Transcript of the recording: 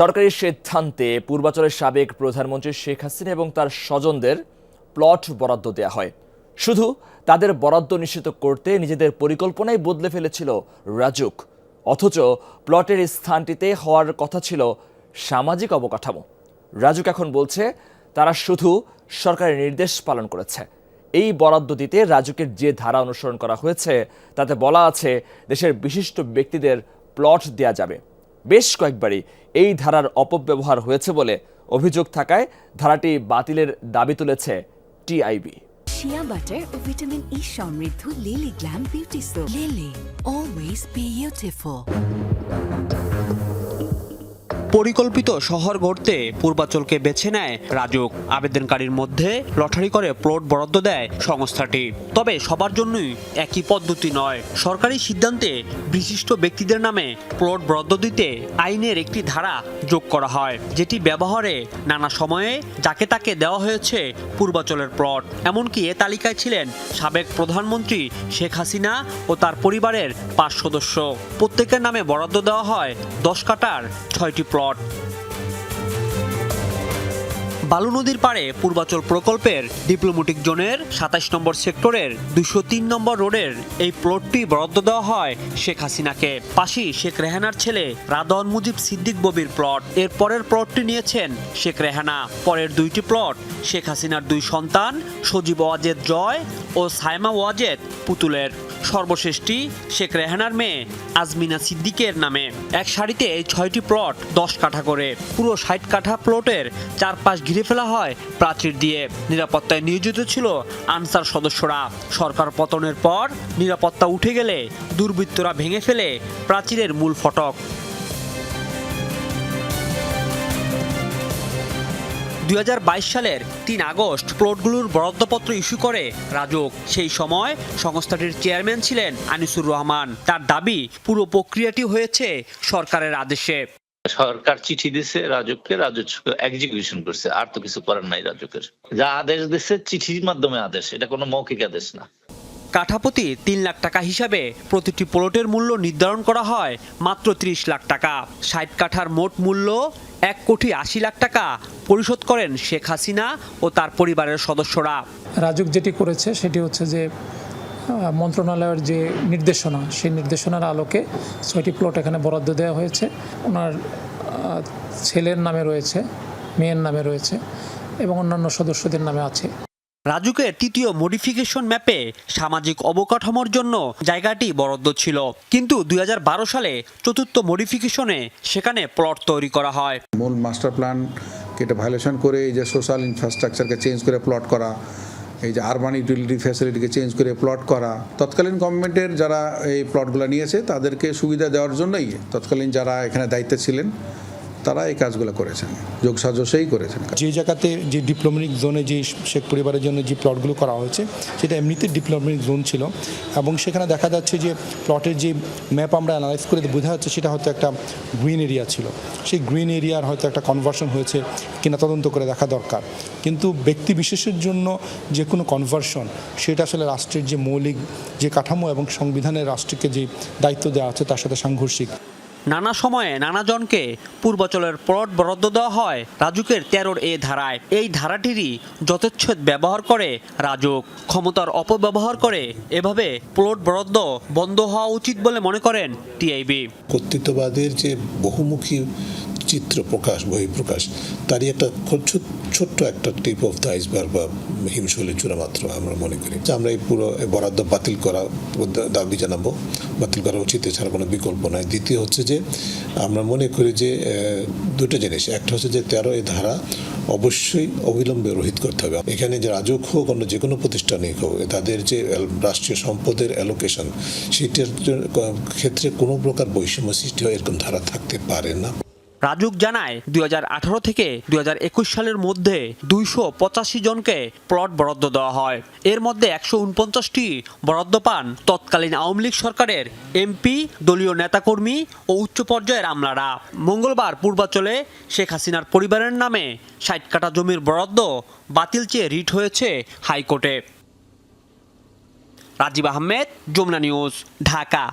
সরকারি সিদ্ধান্তে পূর্বাচলের সাবেক প্রধানমন্ত্রী শেখ হাসিনা এবং তার স্বজনদের প্লট বরাদ্দ দেওয়া হয়। শুধু তাদের বরাদ্দ নিশ্চিত করতে নিজেদের পরিকল্পনাই বদলে ফেলেছিল রাজুক। অথচ প্লটের স্থানটিতে হওয়ার কথা ছিল সামাজিক অবকাঠামো। রাজুক এখন বলছে, তারা শুধু সরকারের নির্দেশ পালন করেছে। এই বরাদ্দ দিতে রাজুকের যে ধারা অনুসরণ করা হয়েছে, তাতে বলা আছে, দেশের বিশিষ্ট ব্যক্তিদের প্লট দেয়া যাবে। বেশ কয়েকবারই এই ধারার অপব্যবহার হয়েছে বলে অভিযোগ থাকায় ধারাটি বাতিলের দাবি তুলেছে টিআইবি। শিয়া বাটার ও ভিটামিন ই সমৃদ্ধ Lily glam beauty soap Lily always beautiful পরিকল্পিত শহর গড়তে পূর্বাচলকে বেছে নেয় রাজুক। আবেদনকারীর মধ্যে লটারি করে প্লট বরাদ্দ দেয় সংস্থাটি। তবে সবার জন্যই একই পদ্ধতি নয়। সরকারি সিদ্ধান্তে বিশিষ্ট ব্যক্তিদের নামে প্লট বরাদ্দ দিতে আইনের একটি ধারা যোগ করা হয়, যেটি ব্যবহারে নানা সময়ে যাকে তাকে দেওয়া হয়েছে পূর্বাচলের প্লট। এমনকি এ তালিকায় ছিলেন সাবেক প্রধানমন্ত্রী শেখ হাসিনা ও তার পরিবারের পাঁচ সদস্য। প্রত্যেকের নামে বরাদ্দ দেওয়া হয় দশ কাটার ছয়টি প্লট। প্লট বালু নদীর পাড়ে পূর্বাচল প্রকল্পের ডিপ্লোমেটিক জোনের সাতাশ নম্বর সেক্টরের দুশো তিন নম্বর রোডের এই প্লটটি বরাদ্দ দেওয়া হয় শেখ হাসিনাকে। পাশেই শেখ রেহানার ছেলে রাদন মুজিব সিদ্দিক ববির প্লট এর পরের প্লটটি নিয়েছেন শেখ রেহানা। পরের দুইটি প্লট শেখ হাসিনার দুই সন্তান সজীব ওয়াজেদ জয় ও সাইমা ওয়াজেদ পুতুলের। সর্বশেষটি শেখ রেহানার মেয়ে আজমিনা সিদ্দিকের নামে। এক সারিতে এই ছয়টি প্লট দশ কাঠা করে। পুরো ষাট কাঠা প্লটের চারপাশ ঘিরে ফেলা হয়। প্রাচীর দিয়ে নিরাপত্তায় নিয়োজিত ছিল আনসার সদস্যরা। সরকার পতনের পর নিরাপত্তা উঠে গেলে দুর্বৃত্তরা ভেঙে ফেলে প্রাচীরের মূল ফটক। দুই হাজার বাইশ সালের তিন আগস্ট প্লটগুলোর বরাদ্দপত্র ইস্যু করে রাজুক। সেই সময় সংস্থাটির চেয়ারম্যান ছিলেন আনিসুর রহমান। তার দাবি, পুরো প্রক্রিয়াটি হয়েছে সরকারের আদেশে। সরকার চিঠি দিছে রাজককে রাজক এক্সিকিউশন করছে আর তো কিছু করার নাই রাজকের। যা আদেশ দিছে চিঠির মাধ্যমে আদেশ এটা কোনো মৌখিক আদেশ না। কাঠাপতি তিন লাখ টাকা হিসাবে প্রতিটি প্লটের মূল্য নির্ধারণ করা হয় মাত্র ত্রিশ লাখ টাকা। ষাট কাঠার মোট মূল্য এক কোটি আশি লাখ টাকা পরিশোধ করেন শেখ হাসিনা ও তার পরিবারের সদস্যরা। রাজুক যেটি করেছে সেটি হচ্ছে যে আহ, মন্ত্রণালয়ের যে নির্দেশনা সেই নির্দেশনার আলোকে ছয়টি প্লট এখানে বরাদ্দ দেওয়া হয়েছে। ওনার ছেলের নামে রয়েছে মেয়ের নামে রয়েছে এবং অন্যান্য সদস্যদের নামে আছে। রাজুকের তৃতীয় মডিফিকেশন ম্যাপে সামাজিক অবকাঠামোর জন্য জায়গাটি বরাদ্দ ছিল। কিন্তু দুই হাজার বারো সালে চতুর্থ মডিফিকেশনে সেখানে প্লট তৈরি করা হয়। মূল মাস্টার প্ল্যান এটা ভায়োলেশন করে এই যে সোশ্যাল ইনফ্রাস্ট্রাকচারকে চেঞ্জ করে প্লট করা এই যে আরবান ইউটিলিটি ফ্যাসিলিটিকে চেঞ্জ করে প্লট করা, তৎকালীন গভর্নমেন্টের যারা এই প্লটগুলো নিয়েছে, তাদেরকে সুবিধা দেওয়ার জন্যই তৎকালীন যারা এখানে দায়িত্বে ছিলেন তারা এই কাজগুলো করেছেন যোগসাজসেই করেছেন যে জায়গাতে যে ডিপ্লোমেটিক জোনে যে শেখ পরিবারের জন্য যে প্লটগুলো করা হয়েছে, সেটা এমনিতে ডিপ্লোমেটিক জোন ছিল এবং সেখানে দেখা যাচ্ছে যে প্লটের যে ম্যাপ আমরা অ্যানালাইজ করে বোঝা যাচ্ছে সেটা হয়তো একটা গ্রিন এরিয়া ছিল। সেই গ্রিন এরিয়ার হয়তো একটা কনভার্সন হয়েছে কিনা তদন্ত করে দেখা দরকার। কিন্তু ব্যক্তি বিশেষের জন্য যে কোনো কনভার্সন, সেটা আসলে রাষ্ট্রের যে মৌলিক যে কাঠামো এবং সংবিধানের রাষ্ট্রকে যে দায়িত্ব দেওয়া আছে তার সাথে সাংঘর্ষিক। নানা সময়ে নানা জনকে পূর্বাচলের প্লট বরাদ্দ দেওয়া হয় রাজুকের তেরোর এ ধারায়। এই ধারাটিরই যথেচ্ছেদ ব্যবহার করে রাজুক। ক্ষমতার অপব্যবহার করে এভাবে প্লট বরাদ্দ বন্ধ হওয়া উচিত বলে মনে করেন টিআইবি। কর্তৃত্ববাদের যে বহুমুখী চিত্র প্রকাশ, বহিঃপ্রকাশ, তারই একটা ছোট্ট একটা টিপ অফ দ্য আইসবার্গ বা হিমশৈলের চূড়া মাত্র আমরা মনে করি। যে আমরা এই পুরো বরাদ্দ বাতিল করা দাবি জানাব। বাতিল করা উচিত, এছাড়া কোনো বিকল্প নয় দ্বিতীয় হচ্ছে যে, আমরা মনে করি যে দুটো জিনিস। একটা হচ্ছে যে, তেরো এই ধারা অবশ্যই অবিলম্বে রহিত করতে হবে। এখানে যে রাজক হোক, অন্য যে কোনো প্রতিষ্ঠানই হোক তাদের যে রাষ্ট্রীয় সম্পদের অ্যালোকেশন সেটার ক্ষেত্রে কোনো প্রকার বৈষম্য সৃষ্টি হয় এরকম ধারা থাকতে পারে না। রাজুক জানায় দু হাজার আঠারো থেকে দু হাজার একুশ সালের মধ্যে দুইশো পঁচাশি জনকে প্লট বরাদ্দ দেওয়া হয়। এর মধ্যে একশো উনপঞ্চাশটি বরাদ্দ পান তৎকালীন আওয়ামী লীগ সরকারের এমপি, দলীয় নেতাকর্মী ও উচ্চ পর্যায়ের আমলারা। মঙ্গলবার পূর্বাচলে শেখ হাসিনার পরিবারের নামে ষাট কাটা জমির বরাদ্দ বাতিল চেয়ে রিট হয়েছে হাইকোর্টে। রাজীব আহমেদ, যমুনা নিউজ, ঢাকা।